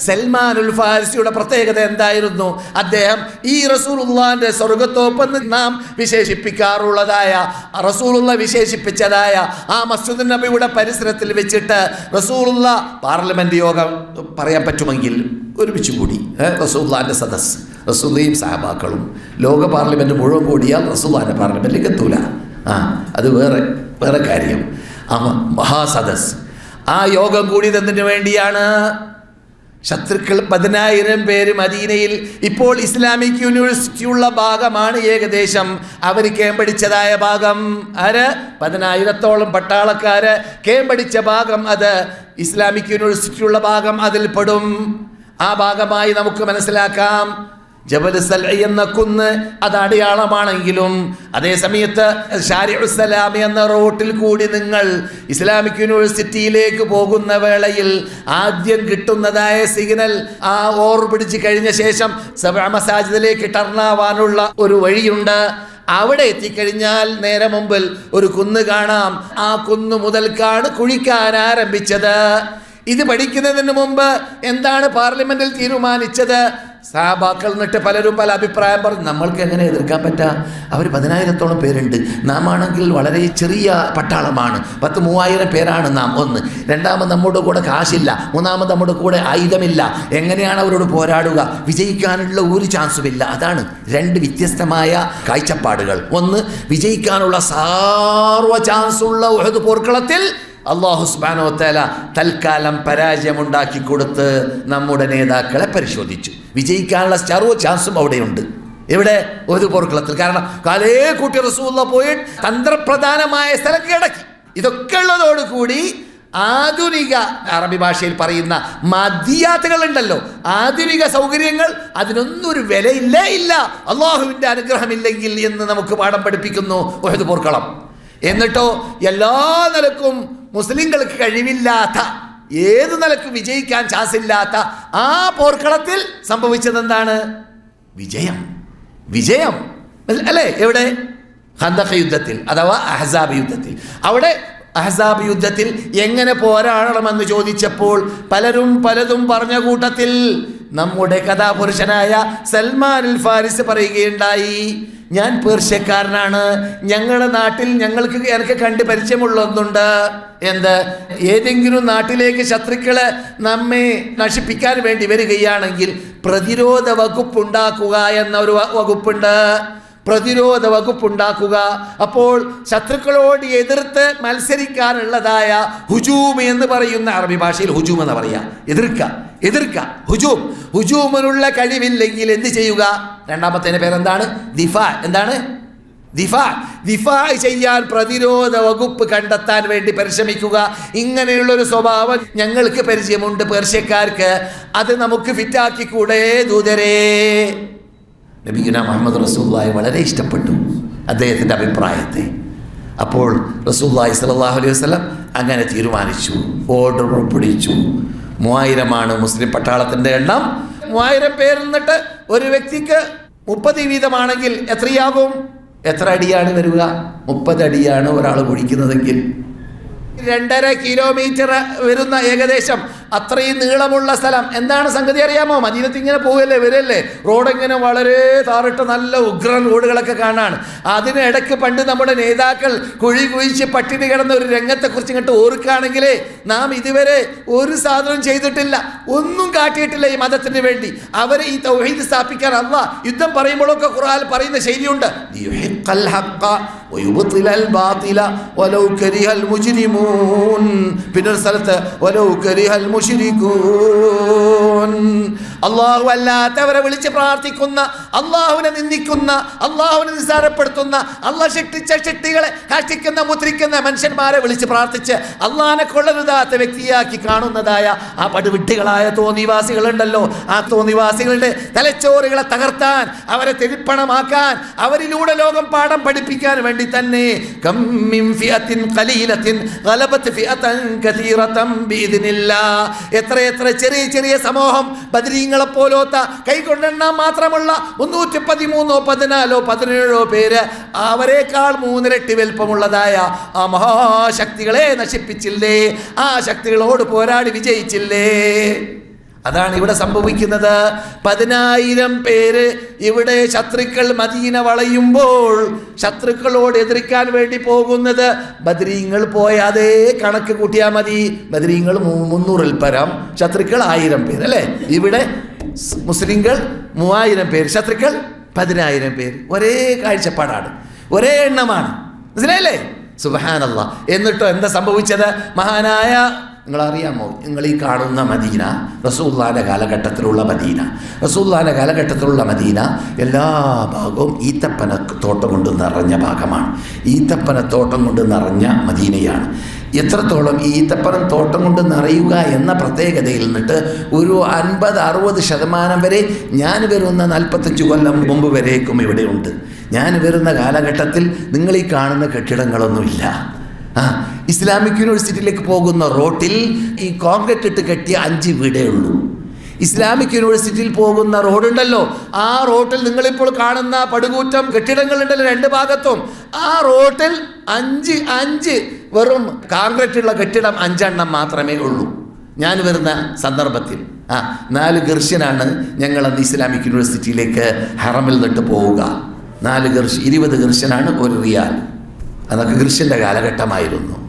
സൽമാനുൽ ഫാരിസിയുടെ പ്രത്യേകത എന്തായിരുന്നു? അദ്ദേഹം ഈ റസൂലുള്ളാന്റെ സ്വർഗത്തോപ്പെന്ന് നാം വിശേഷിപ്പിക്കാറുള്ളതായ റസൂലുള്ള വിശേഷിപ്പിച്ചതായ ആ മസ്ജിദ് നബിയുടെ പരിസരത്തിൽ വെച്ചിട്ട് റസൂലുള്ള പാർലമെന്റ് യോഗം പറയാൻ പറ്റുമെങ്കിൽ ഒരുമിച്ച് കൂടി ഏ, റസൂലുള്ളാന്റെ സദസ് റസൂലയും സഹബാക്കളും ലോക പാർലമെന്റ് മുഴുവൻ കൂടിയാൽ റസൂലുള്ളാന്റെ പാർലമെന്റിലേക്ക് എത്തൂല. ആ അത് വേറെ വേറെ കാര്യം. ആ മഹാസദസ് ആ യോഗം കൂടിയതെന്തിനു വേണ്ടിയാണ്? ശത്രുക്കൾ പതിനായിരം പേര് മദീനയിൽ ഇപ്പോൾ ഇസ്ലാമിക് യൂണിവേഴ്സിറ്റി ഉള്ള ഭാഗമാണ് ഏകദേശം. അവർ കേമ്പടിച്ചതായ ഭാഗം ആര്? പതിനായിരത്തോളം പട്ടാളക്കാര് കേമ്പടിച്ച ഭാഗം അത്. ഇസ്ലാമിക് യൂണിവേഴ്സിറ്റി ഉള്ള ഭാഗം അതിൽ പെടും ആ ഭാഗമായി നമുക്ക് മനസ്സിലാക്കാം. ജബൽ സൽ എന്ന കുന്ന് അത് അടയാളമാണെങ്കിലും അതേ സമയത്ത് ഷാരിഉസ്സലാമി എന്ന റോട്ടിൽ കൂടി നിങ്ങൾ ഇസ്ലാമിക് യൂണിവേഴ്സിറ്റിയിലേക്ക് പോകുന്ന വേളയിൽ ആദ്യം കിട്ടുന്നതായ സിഗ്നൽ ആ ഓർ പിടിച്ച് കഴിഞ്ഞ ശേഷം സബ മസാജിദിലേക്ക് ടർണാവാനുള്ള ഒരു വഴിയുണ്ട്. അവിടെ എത്തിക്കഴിഞ്ഞാൽ നേരെ മുമ്പിൽ ഒരു കുന്ന് കാണാം. ആ കുന്ന് മുതൽക്കാണ് കുഴിക്കാൻ ആരംഭിച്ചത്. ഇത് പഠിക്കുന്നതിന് മുമ്പ് എന്താണ് പാർലമെന്റിൽ തീരുമാനിച്ചത്? സാബാക്കൾ എന്നിട്ട് പലരും പല അഭിപ്രായം പറഞ്ഞു. നമ്മൾക്ക് എങ്ങനെ എതിർക്കാൻ പറ്റാ? അവർ പതിനായിരത്തോളം പേരുണ്ട്. നാം ആണെങ്കിൽ വളരെ ചെറിയ പട്ടാളമാണ്. പത്ത് മൂവായിരം പേരാണ് നാം ഒന്ന്. രണ്ടാമത് നമ്മുടെ കൂടെ കാശില്ല. മൂന്നാമത് നമ്മുടെ കൂടെ ആയുധമില്ല. എങ്ങനെയാണ് അവരോട് പോരാടുക? വിജയിക്കാനുള്ള ഒരു ചാൻസും ഇല്ല. അതാണ് രണ്ട് വ്യത്യസ്തമായ കാഴ്ചപ്പാടുകൾ. ഒന്ന് വിജയിക്കാനുള്ള സാർവ ചാൻസുള്ള ഉഹദ് പോർക്കളത്തിൽ അള്ളാഹു സുബാനോ തല തൽക്കാലം പരാജയമുണ്ടാക്കി കൊടുത്ത് നമ്മുടെ നേതാക്കളെ പരിശോധിച്ചു. വിജയിക്കാനുള്ള സർവ ചാൻസും അവിടെയുണ്ട്. ഇവിടെ ഒരു പോർക്കളത്തിൽ. കാരണം കാലേ കൂട്ടി റസൂള്ള പോയി തന്ത്രപ്രധാനമായ സ്ഥലം കിടക്കി ഇതൊക്കെ ഉള്ളതോടുകൂടി ആധുനിക അറബി ഭാഷയിൽ പറയുന്ന മതിയാത്തുകൾ ഉണ്ടല്ലോ ആധുനിക സൗകര്യങ്ങൾ അതിനൊന്നും ഒരു വിലയില്ലേ ഇല്ല. അള്ളാഹുവിന്റെ അനുഗ്രഹമില്ലെങ്കിൽ എന്ന് നമുക്ക് പാഠം പഠിപ്പിക്കുന്നു ഒഹദ് പോർക്കളം. എന്നിട്ടോ എല്ലാ നിലക്കും മുസ്ലിങ്ങൾക്ക് കഴിവില്ലാത്ത ഏത് നിലയ്ക്ക് വിജയിക്കാൻ ചാൻസ് ഇല്ലാത്ത ആ പോർക്കളത്തിൽ സംഭവിച്ചത് എന്താണ് വിജയം. വിജയം. അല്ലേ? എവിടെ? ഹന്തഖ യുദ്ധത്തിൽ അഥവാ അഹസാബ് യുദ്ധത്തിൽ. അവിടെ അഹസാബ് യുദ്ധത്തിൽ എങ്ങനെ പോരാടണമെന്ന് ചോദിച്ചപ്പോൾ പലരും പലതും പറഞ്ഞ കൂട്ടത്തിൽ നമ്മുടെ കഥാപുരുഷനായ സൽമാൻ ഫാരിസ് പറയുകയുണ്ടായി ഞാൻ പേർഷ്യക്കാരനാണ്. ഞങ്ങളുടെ നാട്ടിൽ ഞങ്ങൾക്ക് എനിക്ക് കണ്ട് പരിചയമുള്ള ഒന്നുണ്ട്. എന്ത്? ഏതെങ്കിലും നാട്ടിലേക്ക് ശത്രുക്കളെ നമ്മെ നശിപ്പിക്കാൻ വേണ്ടി വരികയാണെങ്കിൽ പ്രതിരോധ വകുപ്പ് ഉണ്ടാക്കുക എന്ന ഒരു വകുപ്പുണ്ട്. പ്രതിരോധ വകുപ്പുണ്ടാക്കുക. അപ്പോൾ ശത്രുക്കളോട് എതിർത്ത് മത്സരിക്കാനുള്ളതായ ഹുജൂം എന്ന് പറയുന്ന അറബി ഭാഷയിൽ ഹുജൂം എന്ന് പറയുക എതിർക്ക എതിർക്ക ഹുജൂം. ഹുജൂമിനുള്ള കഴിവില്ലെങ്കിൽ എന്ത് ചെയ്യുക? രണ്ടാമത്തെ പേരെന്താണ്? ദിഫ. എന്താണ്? ദിഫ. ദിഫ ചെയ്യാൻ പ്രതിരോധ വകുപ്പ് കണ്ടെത്താൻ വേണ്ടി പരിശ്രമിക്കുക. ഇങ്ങനെയുള്ളൊരു സ്വഭാവം ഞങ്ങൾക്ക് പരിചയമുണ്ട് പേർഷ്യക്കാർക്ക്. അത് നമുക്ക് ഫിറ്റാക്കിക്കൂടെ ദൂതരേ. നബീന മുഹമ്മദ് റസൂല്ലായി വളരെ ഇഷ്ടപ്പെട്ടു അദ്ദേഹത്തിന്റെ അഭിപ്രായത്തെ. അപ്പോൾ റസൂല്ലായി സലാഹു അലൈഹി വസ്ലം അങ്ങനെ തീരുമാനിച്ചു ഓർഡർ പുറപ്പെടുവിച്ചു. മൂവായിരമാണ് മുസ്ലിം പട്ടാളത്തിന്റെ എണ്ണം. മൂവായിരം പേരിൽ നിന്നിട്ട് ഒരു വ്യക്തിക്ക് മുപ്പത് വീതമാണെങ്കിൽ എത്രയാകും? എത്ര അടിയാണ് വരിക? മുപ്പതടിയാണ് ഒരാൾ കുഴിക്കുന്നതെങ്കിൽ രണ്ടര കിലോമീറ്റർ വരുന്ന ഏകദേശം അത്രയും നീളമുള്ള സ്ഥലം. എന്താണ് സംഗതി അറിയാമോ? മദീനത്ത് ഇങ്ങനെ പോകല്ലേ വരല്ലേ? റോഡ് ഇങ്ങനെ വളരെ താറിട്ട നല്ല ഉഗ്രൻ റോഡുകളൊക്കെ കാണാണ്. അതിനിടയ്ക്ക് പണ്ട് നമ്മുടെ നേതാക്കൾ കുഴി കുഴിച്ച് പട്ടിണി കിടന്ന ഒരു രംഗത്തെക്കുറിച്ച് ഇങ്ങോട്ട് ഓർക്കുകയാണെങ്കിലേ നാം ഇതുവരെ ഒരു സാധനം ചെയ്തിട്ടില്ല. ഒന്നും കാട്ടിയിട്ടില്ല ഈ മതത്തിന് വേണ്ടി. അവരെ ഈ തൗഹീദ് സ്ഥാപിക്കാൻ അല്ല യുദ്ധം പറയുമ്പോഴൊക്കെ ഖുർആൻ പറയുന്ന ശൈലിയുണ്ട്. പിന്നൊരു സ്ഥലത്ത് المشركون അള്ളാഹു അല്ലാത്തവരെ വിളിച്ച് പ്രാർത്ഥിക്കുന്ന അള്ളാഹുവിനെ നിന്ദിക്കുന്ന അള്ളാഹുവിനെ നിസ്സാരപ്പെടുത്തുന്ന അള്ളാഹ് ശിക്ഷിച്ച ശക്തികളെ കാഷ്ടിക്കുന്ന മുദ്രിക്കുന്ന മനുഷ്യന്മാരെ വിളിച്ച് പ്രാർത്ഥിച്ച് അള്ളാഹിനെ കൊള്ളരുതാത്ത വ്യക്തിയാക്കി കാണുന്നതായ ആ പടുവിട്ടികളായ തോന്നിവാസികളുണ്ടല്ലോ. ആ തോന്നിവാസികളുടെ തലച്ചോറുകളെ തകർത്താൻ അവരെ തെരിപ്പണമാക്കാൻ അവരിലൂടെ ലോകം പാഠം പഠിപ്പിക്കാൻ വേണ്ടി തന്നെ എത്ര എത്ര ചെറിയ ചെറിയ സമൂഹം പോലോത്ത കൈകൊണ്ടെണ്ണാൻ മാത്രമുള്ള മുന്നൂറ്റി പതിമൂന്നോ പതിനാലോ പതിനേഴോ പേര് അവരെക്കാൾ മൂന്നിരട്ടി വലിപ്പമുള്ളതായ ആ മഹാശക്തികളെ നശിപ്പിച്ചില്ലേ? ആ ശക്തികളോട് പോരാടി വിജയിച്ചില്ലേ? അതാണ് ഇവിടെ സംഭവിക്കുന്നത്. പതിനായിരം പേര് ഇവിടെ ശത്രുക്കൾ മദീന വളയുമ്പോൾ ശത്രുക്കളോട് എതിർക്കാൻ വേണ്ടി പോകുന്നത്. ബദ്രീങ്ങൾ പോയ അതേ കണക്ക് കൂട്ടിയാൽ മതി. ബദ്രീങ്ങൾ മുന്നൂറിൽ പരം. ശത്രുക്കൾ ആയിരം പേര് അല്ലേ? ഇവിടെ മുസ്ലിങ്ങൾ മൂവായിരം പേര് ശത്രുക്കൾ പതിനായിരം പേര്. ഒരേ കാഴ്ചപ്പാടാണ്. ഒരേ എണ്ണമാണ്. മനസ്സിലായില്ലേ? സുബഹാനല്ല. എന്നിട്ടോ എന്താ സംഭവിച്ചത്? മഹാനായ നിങ്ങൾ അറിയാമോ നിങ്ങൾ ഈ കാണുന്ന മദീന റസൂല്ലാന്റെ കാലഘട്ടത്തിലുള്ള മദീന. റസൂല്ലാന്റെ കാലഘട്ടത്തിലുള്ള മദീന എല്ലാ ഭാഗവും ഈത്തപ്പന തോട്ടം കൊണ്ട് നിറഞ്ഞ ഭാഗമാണ്. ഈത്തപ്പന തോട്ടം കൊണ്ട് നിറഞ്ഞ മദീനയാണ്. എത്രത്തോളം ഈ ഈത്തപ്പനം തോട്ടം കൊണ്ട് നിറയുക എന്ന പ്രത്യേകതയിൽ നിന്നിട്ട് ഒരു അൻപത് അറുപത് ശതമാനം വരെ ഞാൻ വരുന്ന നാൽപ്പത്തഞ്ച് കൊല്ലം മുമ്പ് വരേക്കും ഇവിടെയുണ്ട്. ഞാൻ വരുന്ന കാലഘട്ടത്തിൽ നിങ്ങൾ ഈ കാണുന്ന കെട്ടിടങ്ങളൊന്നുമില്ല. ഇസ്ലാമിക് യൂണിവേഴ്സിറ്റിയിലേക്ക് പോകുന്ന റോട്ടിൽ ഈ കോൺക്രീറ്റ് ഇട്ട് കെട്ടിയ അഞ്ച് വീടേ ഉള്ളൂ. ഇസ്ലാമിക് യൂണിവേഴ്സിറ്റിയിൽ പോകുന്ന റോഡുണ്ടല്ലോ. ആ റോട്ടിൽ നിങ്ങളിപ്പോൾ കാണുന്ന പടുകൂറ്റം കെട്ടിടങ്ങളുണ്ടല്ലോ രണ്ട് ഭാഗത്തും. ആ റോട്ടിൽ അഞ്ച് അഞ്ച് വെറും കോൺക്രീറ്റ് ഉള്ള കെട്ടിടം അഞ്ചെണ്ണം മാത്രമേ ഉള്ളൂ. ഞാൻ വരുന്ന സന്ദർഭത്തിൽ ആ നാല് ഗർഷ്യനാണ് ഞങ്ങൾ അന്ന് ഇസ്ലാമിക് യൂണിവേഴ്സിറ്റിയിലേക്ക് ഹറമിൽ നിന്നിട്ട് പോവുക. നാല് ഗർഷ് ഇരുപത് ഗർഷ്യനാണ് ഒരു റിയാൽ. അതൊക്കെ കൃഷിന്റെ കാലഘട്ടമായിരുന്നു.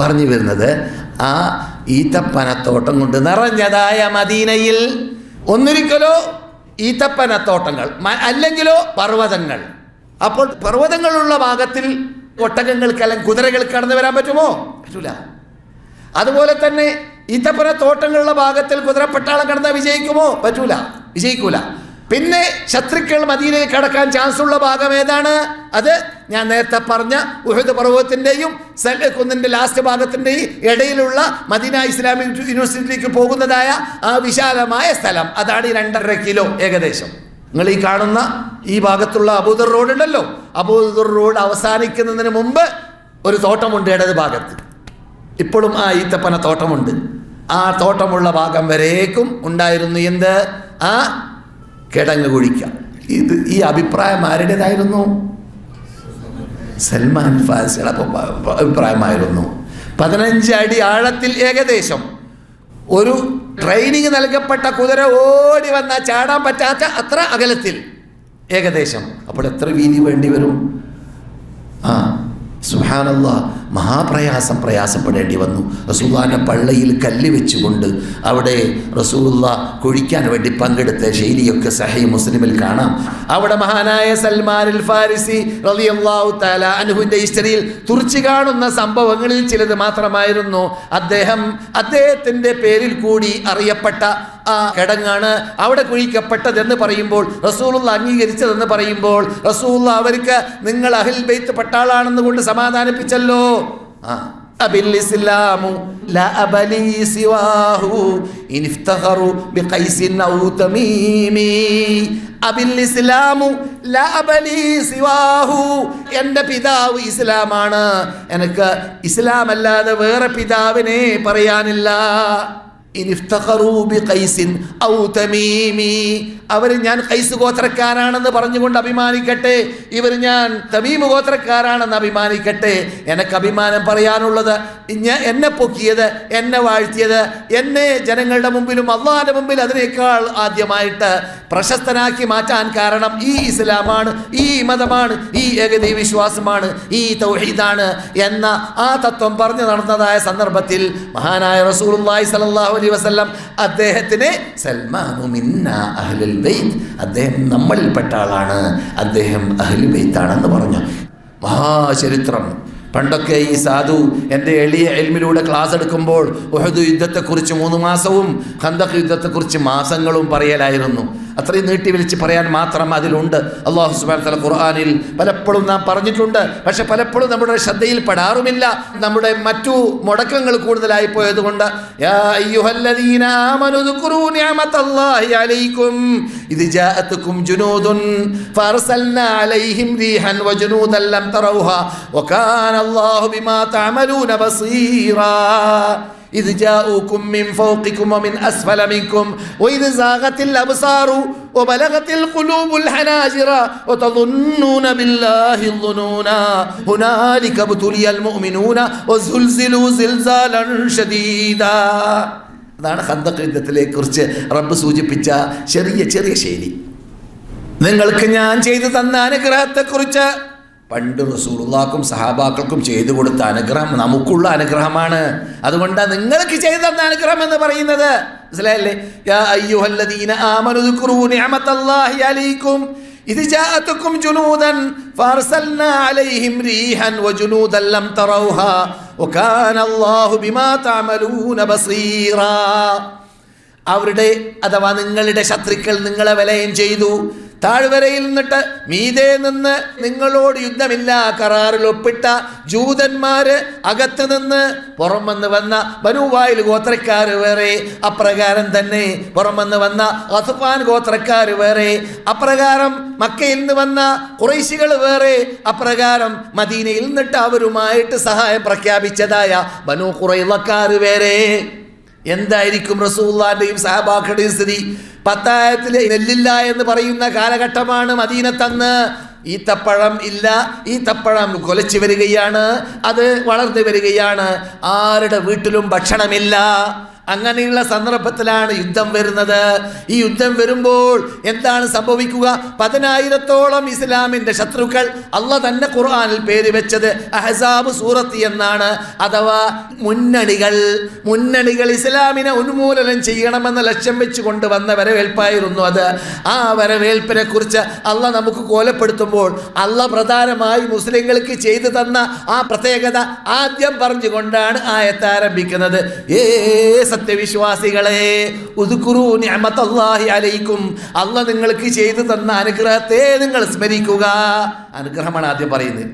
പറഞ്ഞു വരുന്നത് ആ ഈത്തപ്പനത്തോട്ടം കൊണ്ട് നിറഞ്ഞതായ മദീനയിൽ ഒന്നിരിക്കലോ ഈത്തപ്പനത്തോട്ടങ്ങൾ അല്ലെങ്കിലോ പർവതങ്ങൾ. അപ്പോൾ പർവതങ്ങളുള്ള ഭാഗത്തിൽ ഒട്ടകങ്ങൾക്കെല്ലാം കുതിരകൾ കടന്നു വരാൻ പറ്റുമോ? പറ്റൂല. അതുപോലെ തന്നെ ഈത്തപ്പന തോട്ടങ്ങളുള്ള ഭാഗത്തിൽ കുതിരപ്പട്ടാളം കടന്നാൽ വിജയിക്കുമോ? പറ്റൂല. വിജയിക്കൂല. പിന്നെ ശത്രുക്കൾ മദീനയിൽ കടക്കാൻ ചാൻസ് ഉള്ള ഭാഗം ഏതാണ്? അത് ഞാൻ നേരത്തെ പറഞ്ഞ ഉഹദ് പർവതത്തിന്റെയും സല്ല കുന്നിന്റെ ലാസ്റ്റ് ഭാഗത്തിന്റെയും ഇടയിലുള്ള മദീന ഇസ്ലാമിക് യൂണിവേഴ്സിറ്റിയിലേക്ക് പോകുന്നതായ ആ വിശാലമായ സ്ഥലം. അതാണ് ഈ രണ്ടര കിലോ ഏകദേശം. നിങ്ങൾ ഈ കാണുന്ന ഈ ഭാഗത്തുള്ള അബൂദർ റോഡ് ഉണ്ടല്ലോ. അബൂദർ റോഡ് അവസാനിക്കുന്നതിന് മുമ്പ് ഒരു തോട്ടമുണ്ട് ഇടത് ഭാഗത്ത്. ഇപ്പോഴും ആ ഈത്തപ്പന തോട്ടമുണ്ട്. ആ തോട്ടമുള്ള ഭാഗം വരേക്കും ഉണ്ടായിരുന്നു എന്ത്? ആ കിടങ്ങ് കുഴിക്കാം ഇത് ഈ അഭിപ്രായം ആരുടേതായിരുന്നു? സൽമാൻ ഫാസിയുടെ അഭിപ്രായമായിരുന്നു. പതിനഞ്ച് അടി ആഴത്തിൽ ഏകദേശം. ഒരു ട്രെയിനിങ് നൽകപ്പെട്ട കുതിര ഓടി വന്ന ചാടാൻ പറ്റാത്ത അത്ര അകലത്തിൽ ഏകദേശം. അപ്പോൾ എത്ര വീതി വേണ്ടി വരും? ആ സുഹാനല്ല മഹാപ്രയാസം പ്രയാസപ്പെടേണ്ടി വന്നു. റസൂല്ലാന്റെ പള്ളിയിൽ കല്ല് വെച്ചുകൊണ്ട് അവിടെ റസൂല്ല കുഴിക്കാൻ വേണ്ടി പങ്കെടുത്ത ശൈലിയൊക്കെ സഹി മുസ്ലിമിൽ കാണാം. അവിടെ മഹാനായ സൽമാൻ അൽ ഫാരിസി റളിയല്ലാഹു തആല അനുഹുവിന്റെ ഹിസ്റ്ററിയിൽ തുറച്ചു കാണുന്ന സംഭവങ്ങളിൽ ചിലത് മാത്രമായിരുന്നു. അദ്ദേഹം അദ്ദേഹത്തിന്റെ പേരിൽ കൂടി അറിയപ്പെട്ട ആ കിടങ്ങാണ് അവിടെ കുഴിക്കപ്പെട്ടതെന്ന് പറയുമ്പോൾ റസൂലുള്ള അംഗീകരിച്ചതെന്ന് പറയുമ്പോൾ റസൂള്ള അവർക്ക് നിങ്ങൾ അഹിൽ ബെയ്ത്ത് പട്ടാളാണെന്ന് കൊണ്ട് സമാധാനിപ്പിച്ചല്ലോ. എന്റെ പിതാവ് ഇസ്ലാമാണ്. എനിക്ക് ഇസ്ലാം അല്ലാതെ വേറെ പിതാവിനെ പറയാനില്ല. അവർ ഞാൻ ഖൈസ് ഗോത്രക്കാരാണെന്ന് പറഞ്ഞുകൊണ്ട് അഭിമാനിക്കട്ടെ. ഇവർ ഞാൻ തമീമ് ഗോത്രക്കാരാണെന്ന് അഭിമാനിക്കട്ടെ. എനക്ക് അഭിമാനം പറയാനുള്ളത് ഞാൻ എന്നെ പൊക്കിയത് എന്നെ വാഴ്ത്തിയത് എന്നെ ജനങ്ങളുടെ മുമ്പിലും അള്ളാഹിന്റെ മുമ്പിൽ അതിനേക്കാൾ ആദ്യമായിട്ട് പ്രശസ്തനാക്കി മാറ്റാൻ കാരണം ഈ ഇസ്ലാമാണ് ഈ മതമാണ് ഈ ഏകദൈവ വിശ്വാസമാണ് ഈ തൗഹീദാണ് എന്ന ആ തത്വം പറഞ്ഞു നടന്നതായ സന്ദർഭത്തിൽ മഹാനായ റസൂലുള്ളാഹി സ്വല്ലല്ലാഹു അലൈഹി വസല്ലം അദ്ദേഹത്തിനെ സൽമാനു മിന്ന അഹ്ലുൽ ബൈത്ത് അദ്ദേഹം നമ്മളിൽപ്പെട്ട ആളാണ്. അദ്ദേഹം അഹ്ലുൽ ബൈത്താണെന്ന് പറഞ്ഞു. മഹാചരിത്രം. പണ്ടൊക്കെ ഈ സാധു എന്റെ എളിയ എൽമിലൂടെ ക്ലാസ് എടുക്കുമ്പോൾ ഉഹദ് യുദ്ധത്തെക്കുറിച്ച് മൂന്ന് മാസവും ഖന്ദഖ് യുദ്ധത്തെക്കുറിച്ച് മാസങ്ങളും പറയലായിരുന്നു. അത്രയും നീട്ടി വിളിച്ച് പറയാൻ മാത്രം അതിലുണ്ട്. അള്ളാഹു സുബാൻ തല ഖുർആാനിൽ പലപ്പോഴും നാം പറഞ്ഞിട്ടുണ്ട്. പക്ഷെ പലപ്പോഴും നമ്മുടെ ശ്രദ്ധയിൽ പെടാറുമില്ല. നമ്മുടെ മറ്റു മുടക്കങ്ങൾ കൂടുതലായി പോയതുകൊണ്ട് യാ അയ്യുഹല്ലദീന ആമനു ദുക്റൂ നിഅമത്തല്ലാഹി അലൈക്കും ഇദ് ജാഅത്തുക്കും ജുനൂദുൻ ഫഅർസൽനാ അലൈഹിം റീഹൻ വജുനൂദൻ ലം തറൗഹാ വകാന അല്ലാഹു ബിമാ തഅമലൂന ബസീറാ إذ جاءوكم من فوقكم ومن أسفل منكم وإذ زاغت الأبصار وبلغت القلوب الحناجر وتظنون بالله الظنونا هنالك ابتلي المؤمنون وزلزلوا زلزالا شديدا അതാണ് ഹന്തക് യുദ്ധത്തിലെ കുറിച്ച് റബ്ബ് സൂചിപ്പിച്ച ചെറിയ ചെറിയ ശൈലി നിങ്ങൾക്ക് ഞാൻ ചെയ്തു തന്ന അനുഗ്രഹത്തെക്കുറിച്ച് പണ്ട് റസൂലുള്ളാക്കും സഹാബാക്കൾക്കും ചെയ്തു കൊടുത്ത അനുഗ്രഹം നമുക്കുള്ള അനുഗ്രഹമാണ് അതുകൊണ്ടാണ് നിങ്ങൾക്ക് ചെയ്തു തന്ന അനുഗ്രഹം എന്ന് പറയുന്നത് മനസ്സിലായല്ലേ യാ അയ്യുഹല്ലദീന ആമനു ദുക്റൂ നിഅമത്തല്ലാഹി അലൈക്കും إذ جاءتكم جنودا فأرسلنا عليهم ريحا وجنودا لم تروها وكان الله بما تعملون بصيرا അവരുടെ അഥവാ നിങ്ങളുടെ ശത്രുക്കൾ നിങ്ങളെ വലയം ചെയ്തു താഴ്വരയിൽ നിന്നിട്ട് മീതെ നിന്ന് നിങ്ങളോട് യുദ്ധമില്ല. കരാറിൽ ഒപ്പിട്ട ജൂതന്മാര് അകത്ത് നിന്ന് പുറം വന്ന് വന്ന ബനുവായിൽ ഗോത്രക്കാർ വേറെ അപ്രകാരം തന്നെ പുറം വന്ന് വന്ന അസുഫാൻ ഗോത്രക്കാർ വേറെ അപ്രകാരം മക്കയിൽ നിന്ന് വന്ന കുറേശികൾ വേറെ അപ്രകാരം മദീനയിൽ നിന്നിട്ട് അവരുമായിട്ട് സഹായം പ്രഖ്യാപിച്ചതായ ബനു കുറയിലക്കാർ വേറെ. എന്തായിരിക്കും റസൂള്ളാന്റെയും സഹബാക്കളുടെയും സ്ഥിതി? പത്തായത്തിൽ നെല്ലില്ല എന്ന് പറയുന്ന കാലഘട്ടമാണ് മദീനത്തന്ന്. ഈത്തപ്പഴം ഇല്ല. ഈത്തപ്പഴം കൊലച്ചു വരികയാണ്. അത് വളർന്നു വരികയാണ്. ആരുടെ വീട്ടിലും ഭക്ഷണമില്ല. അങ്ങനെയുള്ള സന്ദർഭത്തിലാണ് യുദ്ധം വരുന്നത്. ഈ യുദ്ധം വരുമ്പോൾ എന്താണ് സംഭവിക്കുക? പതിനായിരത്തോളം ഇസ്ലാമിന്റെ ശത്രുക്കൾ അല്ല തന്നെ ഖുർആാനിൽ പേര് വെച്ചത് അഹസാബ് സൂറത്ത് എന്നാണ്. അഥവാ മുന്നണികൾ. മുന്നണികൾ ഇസ്ലാമിനെ ഉന്മൂലനം ചെയ്യണമെന്ന ലക്ഷ്യം വെച്ച് കൊണ്ടുവന്ന വരവേൽപ്പായിരുന്നു അത്. ആ വരവേൽപ്പിനെ കുറിച്ച് അല്ല നമുക്ക് കോലപ്പെടുത്തുമ്പോൾ അല്ല പ്രധാനമായി മുസ്ലിങ്ങൾക്ക് ചെയ്തു തന്ന ആ പ്രത്യേകത ആദ്യം പറഞ്ഞുകൊണ്ടാണ് ആയത്ത് ആരംഭിക്കുന്നത്. ഏ സത്യവിശ്വാസികളെ നിഅമത്തല്ലാഹി അലൈക്കും. അല്ല നിങ്ങൾക്ക് ചെയ്തു തന്ന അനുഗ്രഹത്തെ നിങ്ങൾ സ്മരിക്കുക. അനുഗ്രഹമാണ് ആദ്യം പറയുന്നത്.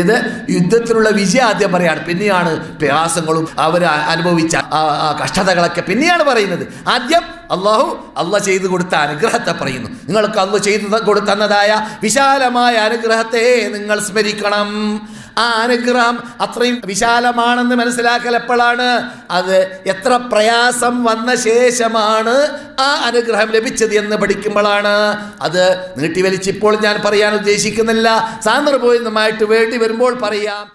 ഇത് യുദ്ധത്തിലുള്ള വിജയം ആദ്യം പറയാണ്. പിന്നെയാണ് പ്രയാസങ്ങളും അവർ അനുഭവിച്ച ആ കഷ്ടതകളൊക്കെ പിന്നെയാണ് പറയുന്നത്. ആദ്യം അള്ളാഹു അല്ല ചെയ്തു കൊടുത്ത അനുഗ്രഹത്തെ പറയുന്നു. നിങ്ങൾക്ക് അല്ല ചെയ്തു കൊടുത്തന്നതായ വിശാലമായ അനുഗ്രഹത്തെ നിങ്ങൾ സ്മരിക്കണം. ആ അനുഗ്രഹം അത്രയും വിശാലമാണെന്ന് മനസ്സിലാക്കൽ എപ്പോഴാണ്? അത് എത്ര പ്രയാസം വന്ന ശേഷമാണ് ആ അനുഗ്രഹം ലഭിച്ചത് എന്ന് പഠിക്കുമ്പോഴാണ്. അത് നീട്ടിവലിച്ചിപ്പോൾ ഞാൻ പറയാൻ ഉദ്ദേശിക്കുന്നില്ല. സാന്ദർഭോചിതമായിട്ട് വേണ്ടി വരുമ്പോൾ പറയാം.